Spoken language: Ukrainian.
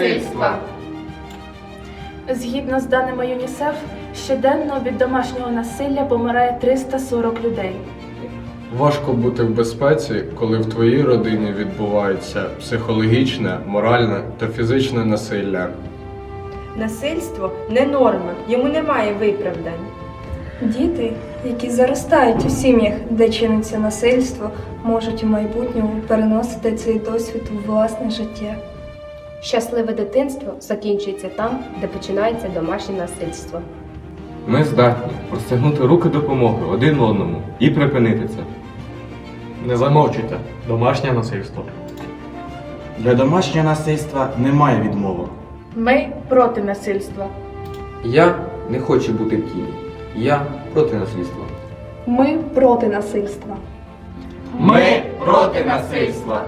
насильства. Згідно з даними ЮНІСЕФ, щоденно від домашнього насилля помирає 340 людей. Важко бути в безпеці, коли в твоїй родині відбувається психологічне, моральне та фізичне насилля. Насильство не норма, йому немає виправдань. Діти, які заростають у сім'ях, де чиниться насильство, можуть у майбутньому переносити цей досвід у власне життя. Щасливе дитинство закінчується там, де починається домашнє насильство. Ми здатні простягнути руки допомоги один одному і припинити це. Не замовчуйте. Домашнє насильство. Для домашнього насильства немає відмови. Ми проти насильства. Я не хочу бути в тілі. Я проти насильства. Ми проти насильства. Ми проти насильства.